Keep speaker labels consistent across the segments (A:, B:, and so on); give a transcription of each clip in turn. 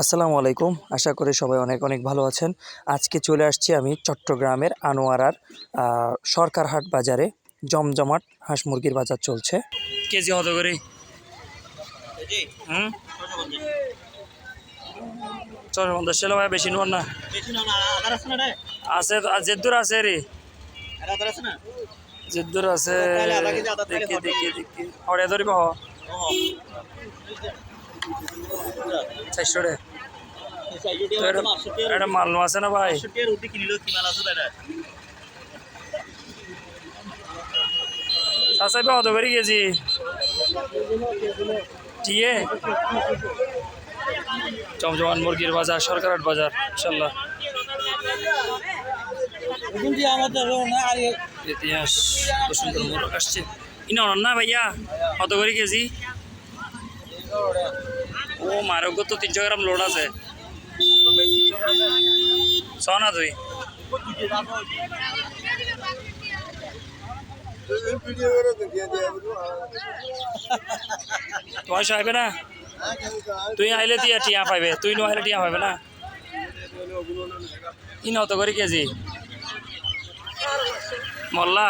A: আসসালামু আলাইকুম। আশা করি সবাই অনেক অনেক ভালো আছেন। আজকে চলে আসছি আমি চট্টগ্রামের আনোয়ারার সরকারহাট বাজারে। জমজমাট হাঁস মুরগির বাজার চলছে।
B: কেজি হত করি? চল ছিল ভাই, বেশি নোর না। আছে জেদ্দুর আছে রে। জেদ্দুর আছে দেখি দেখি দেখি। হড়ে ধরিব হ। চারশো রে। এটা মালনো আছে না ভাই? বা হত করে গেছি। টিয়ে জমজমান মুরগির বাজার সরকারহাট বাজার ইনশাল্লাহ। কত সুন্দর মোরগ আসছে। ভাইয়া? কত করে কেজি? ও, মারগ তো গ্রাম লোড আছে। চ না তুই। তোমার সাহেবে না? তুই আইলে টিয়া টিয়া পাইবে, তুই নো টিয়া পাইবে না? ই নত করে কেজি। মল্লা।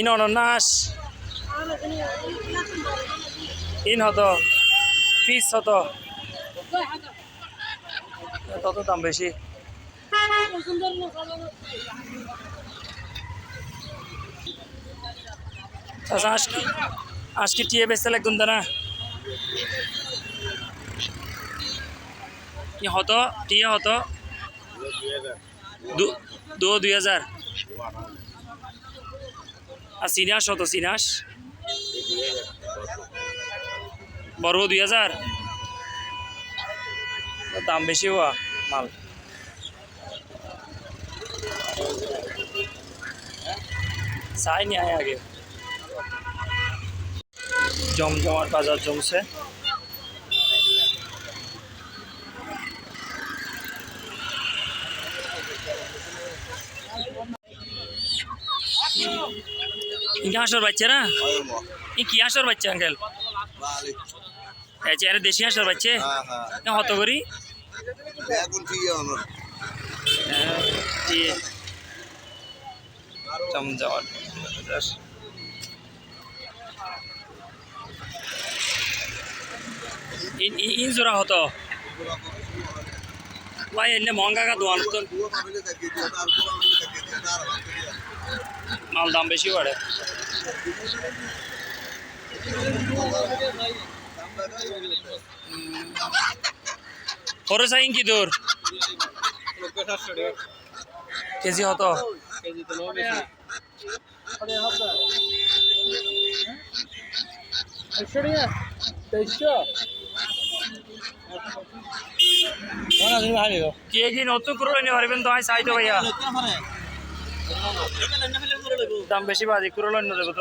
B: ইন অনন্যাস ইন হত পিস হত তত দাম বেশি। আচ্ছা আজকে আজকে টিয়ে বেচতে লাগতুন না কি হতো টিয়ে হতো দু, দুই হাজার। আর সিনাস হতো সিনাস বড় দুই হাজার। দাম বেশি হওয়া, মাল। চাই নি আগে। জমজমার বাজার জমছে। হাঁসের বাচ্চা না? ই কি হাঁসের বাচ্চা আঙ্কেল? আচ্ছা আরে দেশি হাঁসের বাচ্চা? হত করি? দিয়ে জোড়া হতো। ভাই, এনে মহঙ্গা কা দোয়ান তো। মাল দাম বেশি বাড়ে। খরচ আইন কি তোর? কেজি হতো। কে নিয়ে পারবেন তো আই চাই তো ভাইয়া। দাম বেশি বাজি করে লন্য দেবো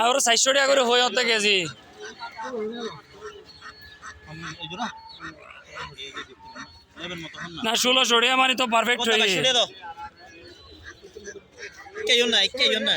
B: আর চারশো টাকা করে হয়ে হতে কেজি। না, ষোলোশো টাকা মানে তো পারফেক্ট হয়ে
C: কেউ নাই, কেউ না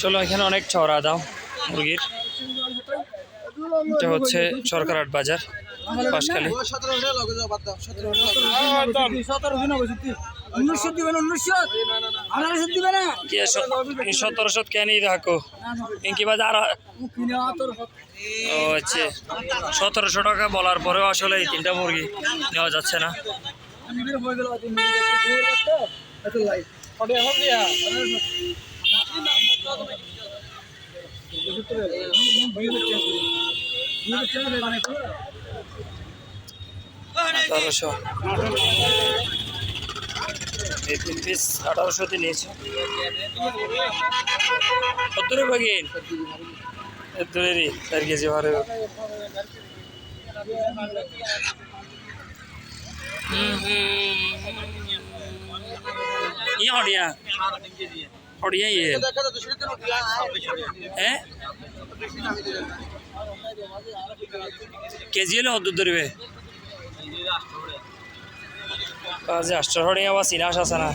B: চলো, এখানে অনেক চড়া দাও, মুরগির। এটা হচ্ছে সরকার বাজার, পাশখালি।
D: সতেরোশো
B: বাজার ও আচ্ছা। সতেরোশো টাকা বলার পরেও আসলে এই তিনটা মুরগি নেওয়া যাচ্ছে না।
D: হয়ে
B: আঠারোশো। এই তিন পিস আঠারোশোতে নিয়েছে। কত রে বাগিন চার কেজি ভারে ये ऑडिया ऑडिया ये हैं কেজি হলে হদ্দুর ধরবে কাজে আষ্ট হরিয়া আবার সিনাস আছে না